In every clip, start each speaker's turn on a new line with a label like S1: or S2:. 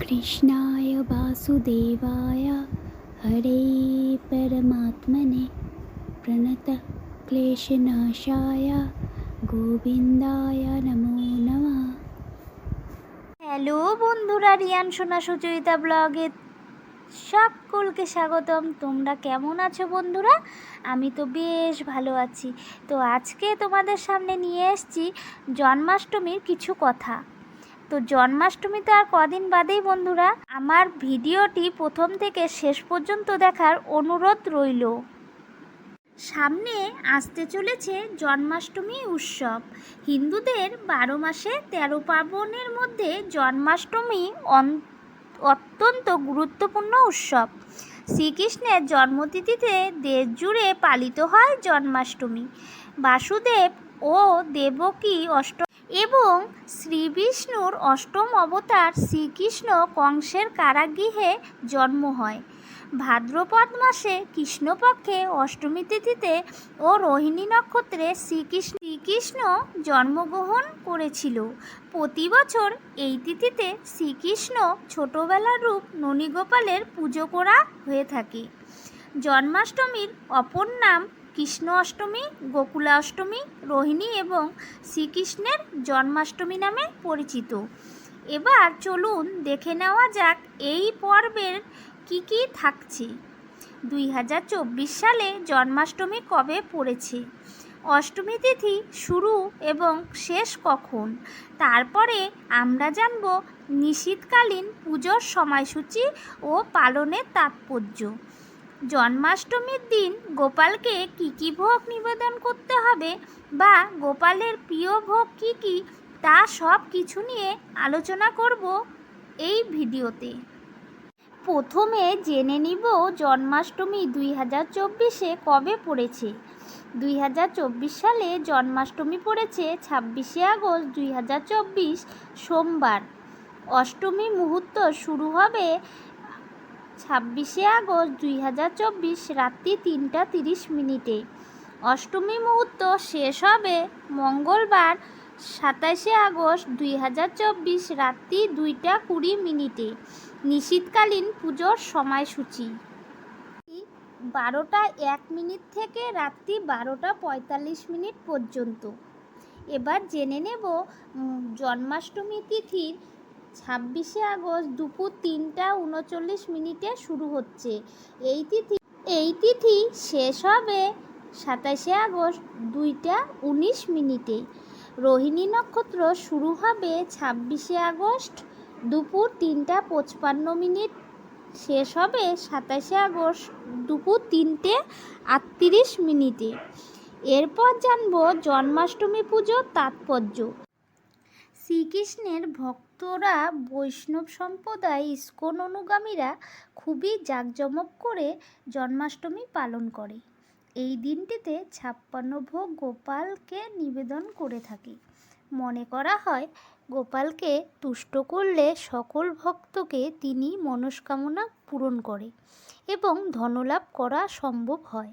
S1: कृष्णाय वासुदेवाय हरे परमात्मने प्रणतः क्लेशनाशाय গোবিন্দায় নমো নমা হ্যালো বন্ধুরা রিয়ান সোনা সুচরিতা ব্লগে সকলকে স্বাগতম তোমরা কেমন আছো বন্ধুরা আমি তো বেশ ভালো আছি তো আজকে তোমাদের সামনে নিয়ে এসছি জন্মাষ্টমীর কিছু কথা তো জন্মাষ্টমী তো আর কদিন বাদেই বন্ধুরা আমার ভিডিওটি প্রথম থেকে শেষ পর্যন্ত দেখার অনুরোধ রইল সামনে আসতে চলেছে জন্মাষ্টমী উৎসব হিন্দুদের বারো মাসে তেরো পার্বণের মধ্যে জন্মাষ্টমী অত্যন্ত গুরুত্বপূর্ণ উৎসব শ্রীকৃষ্ণের জন্মতিথিতে দেশ জুড়ে পালিত হয় জন্মাষ্টমী বাসুদেব ও দেবকী অষ্ট এবং শ্রীবিষ্ণুর অষ্টম অবতার শ্রীকৃষ্ণ কংসের কারাগৃহে জন্ম হয় ভাদ্রপদ মাসে কৃষ্ণপক্ষে অষ্টমী তিথিতে ও রোহিণী নক্ষত্রে শ্রীকৃষ্ণ শ্রীকৃষ্ণ জন্মগ্রহণ করেছিল প্রতি বছর এই তিথিতে শ্রীকৃষ্ণ ছোটোবেলার রূপ ননীগোপালের পুজো করা হয়ে থাকে জন্মাষ্টমীর অপর নাম কৃষ্ণ অষ্টমী গোকুলা অষ্টমী রোহিণী এবং শ্রীকৃষ্ণের জন্মাষ্টমী নামে পরিচিত এবার চলুন দেখে নেওয়া যাক এই পর্বের কি কি থাকছে দুই সালে জন্মাষ্টমী কবে পড়েছে অষ্টমী তিথি শুরু এবং শেষ কখন তারপরে আমরা জানব নিশীতকালীন পুজোর সময়সূচি ও পালনের তাৎপর্য জন্মাষ্টমীর দিন গোপালকে কী কী ভোগ নিবেদন করতে হবে বা গোপালের প্রিয় ভোগ কী কী তা সব কিছু নিয়ে আলোচনা করব এই ভিডিওতে প্রথমে জেনে নিব জন্মাষ্টমী দুই হাজার চব্বিশে কবে পড়েছে দুই হাজার চব্বিশ সালে জন্মাষ্টমী পড়েছে ছাব্বিশে আগস্ট দুই হাজার চব্বিশ সোমবার অষ্টমী মুহূর্ত শুরু হবে ছাব্বিশে আগস্ট দুই হাজার চব্বিশ রাত্রি তিনটা তিরিশ মিনিটে অষ্টমী মুহূর্ত শেষ হবে মঙ্গলবার সাতাশে আগস্ট দুই হাজার চব্বিশ রাত্রি দুইটা কুড়ি মিনিটে নিশীতকালীন পুজোর সময়সূচি বারোটা এক মিনিট থেকে রাত্রি বারোটা পঁয়তাল্লিশ মিনিট পর্যন্ত এবার জেনে নেব জন্মাষ্টমী তিথির ছাব্বিশে আগস্ট দুপুর তিনটা উনচল্লিশ মিনিটে শুরু হচ্ছে এই তিথি এই তিথি শেষ হবে সাতাশে আগস্ট দুইটা উনিশ মিনিটে রোহিণী নক্ষত্র শুরু হবে ছাব্বিশে আগস্ট দুপুর তিনটা পঁচপান্ন মিনিট শেষ হবে সাতাশে আগস্ট দুপুর তিনটে আটত্রিশ মিনিটে এরপর জানব জন্মাষ্টমী পুজোর তাৎপর্য শ্রীকৃষ্ণের ভক্তরা বৈষ্ণব সম্প্রদায় ইস্কন অনুগামীরা খুবই জাঁকজমক করে জন্মাষ্টমী পালন করে এই দিনটিতে ছাপ্পান্ন ভোগ গোপালকে নিবেদন করে থাকে মনে করা হয় গোপালকে তুষ্ট করলে সকল ভক্তকে তিনি মনস্কামনা পূরণ করে এবং ধনলাভ করা সম্ভব হয়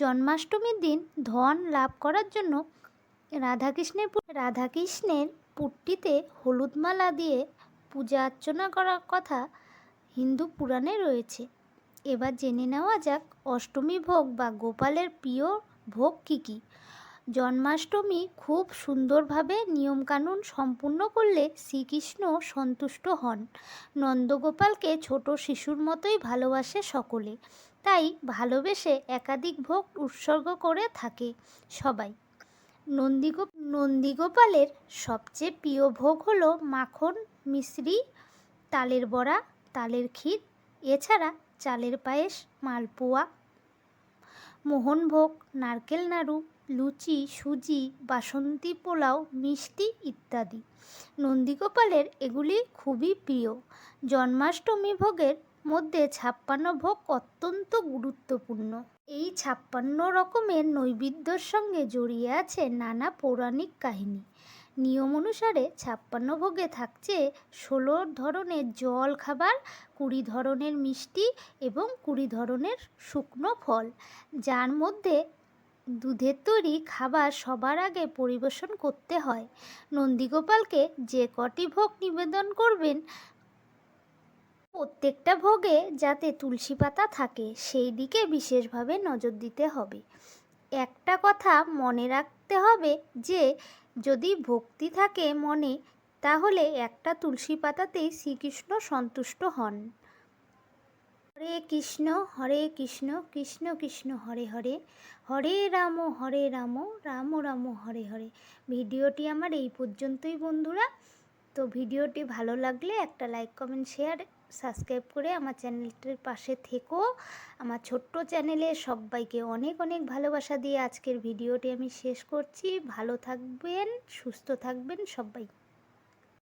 S1: জন্মাষ্টমীর দিন ধন লাভ করার জন্য রাধাকৃষ্ণের রাধাকৃষ্ণের পুট্টিতে হলুদ মালা দিয়ে পূজা অর্চনা করার কথা হিন্দু পুরাণে রয়েছে এবার জেনে নেওয়া যাক অষ্টমী ভোগ বা গোপালের প্রিয় ভোগ কী কী জন্মাষ্টমী খুব সুন্দরভাবে নিয়মকানুন সম্পূর্ণ করলে শ্রীকৃষ্ণ সন্তুষ্ট হন নন্দগোপালকে ছোট শিশুর মতোই ভালোবাসে সকলে তাই ভালোবেসে একাধিক ভোগ উৎসর্গ করে থাকে সবাই নন্দীগোপ নন্দীগোপালের সবচেয়ে প্রিয় ভোগ হলো মাখন মিশ্রি তালের বড়া তালের ক্ষীর এছাড়া চালের পায়েস মালপোয়া মোহনভোগ নারকেল নাড়ু লুচি সুজি বাসন্তী পোলাও মিষ্টি ইত্যাদি নন্দীগোপালের এগুলি খুবই প্রিয় জন্মাষ্টমী ভোগের মধ্যে ছাপ্পান্ন ভোগ অত্যন্ত গুরুত্বপূর্ণ এই ছাপ্পান্ন রকমের নৈবেদ্যর সঙ্গে জড়িয়ে আছে নানা পৌরাণিক কাহিনী নিয়ম অনুসারে ছাপ্পান্ন ভোগে থাকছে ষোলো ধরনের জল খাবার কুড়ি ধরনের মিষ্টি এবং কুড়ি ধরনের শুকনো ফল যার মধ্যে দুধের তৈরি খাবার সবার আগে পরিবেশন করতে হয় নন্দীগোপালকে যে কটি ভোগ নিবেদন করবেন প্রত্যেকটা ভোগে যাতে তুলসী পাতা থাকে সেই দিকে বিশেষভাবে নজর দিতে হবে একটা কথা মনে রাখতে হবে যে যদি ভক্তি থাকে মনে তাহলে একটা তুলসী পাতাতেই শ্রীকৃষ্ণ সন্তুষ্ট হন হরে কৃষ্ণ হরে কৃষ্ণ কৃষ্ণ কৃষ্ণ হরে হরে হরে রাম হরে রাম রাম রাম হরে হরে ভিডিওটি আমার এই পর্যন্তই বন্ধুরা তো ভিডিওটি ভালো লাগলে একটা লাইক কমেন্ট শেয়ার সাবস্ক্রাইব করে আমার চ্যানেলটির পাশে থেকো আমার ছোট্ট চ্যানেলে সবাইকে অনেক অনেক ভালোবাসা দিয়ে আজকের ভিডিওটি আমি শেষ করছি ভালো থাকবেন সুস্থ থাকবেন সবাই